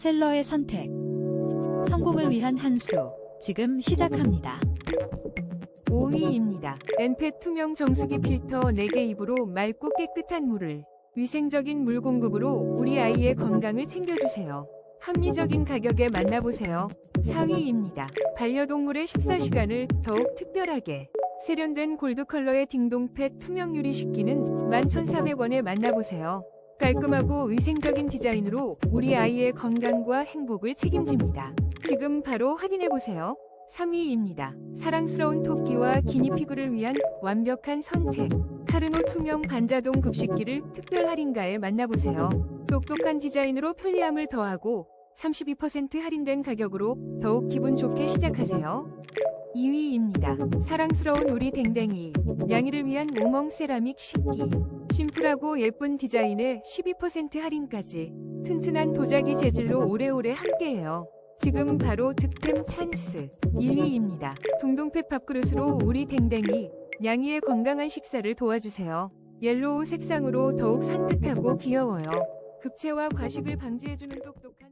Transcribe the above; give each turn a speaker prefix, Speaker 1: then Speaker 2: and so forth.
Speaker 1: 셀러의 선택. 성공을 위한 한 수. 지금 시작합니다.
Speaker 2: 5위입니다. 엔펫 투명 정수기 필터 4개 입으로 맑고 깨끗한 물을 위생적인 물 공급으로 우리 아이의 건강을 챙겨주세요. 합리적인 가격에 만나보세요. 4위입니다. 반려동물의 식사 시간을 더욱 특별하게 세련된 골드 컬러의 딩동펫 투명 유리 식기는 11,400원에 만나보세요. 깔끔하고 위생적인 디자인으로 우리 아이의 건강과 행복을 책임집니다. 지금 바로 확인해보세요. 3위입니다. 사랑스러운 토끼와 기니피그를 위한 완벽한 선택. 카르노 투명 반자동 급식기를 특별 할인가에 만나보세요. 똑똑한 디자인으로 편리함을 더하고 32% 할인된 가격으로 더욱 기분 좋게 시작하세요. 2위입니다. 사랑스러운 우리 댕댕이. 양이를 위한 오멍 세라믹 식기. 심플하고 예쁜 디자인에 12% 할인까지. 튼튼한 도자기 재질로 오래오래 함께해요. 지금 바로 득템 찬스 1위입니다. 둥동펫 밥그릇으로 우리 댕댕이 양이의 건강한 식사를 도와주세요. 옐로우 색상으로 더욱 산뜻하고 귀여워요. 급체와 과식을 방지해주는 똑똑한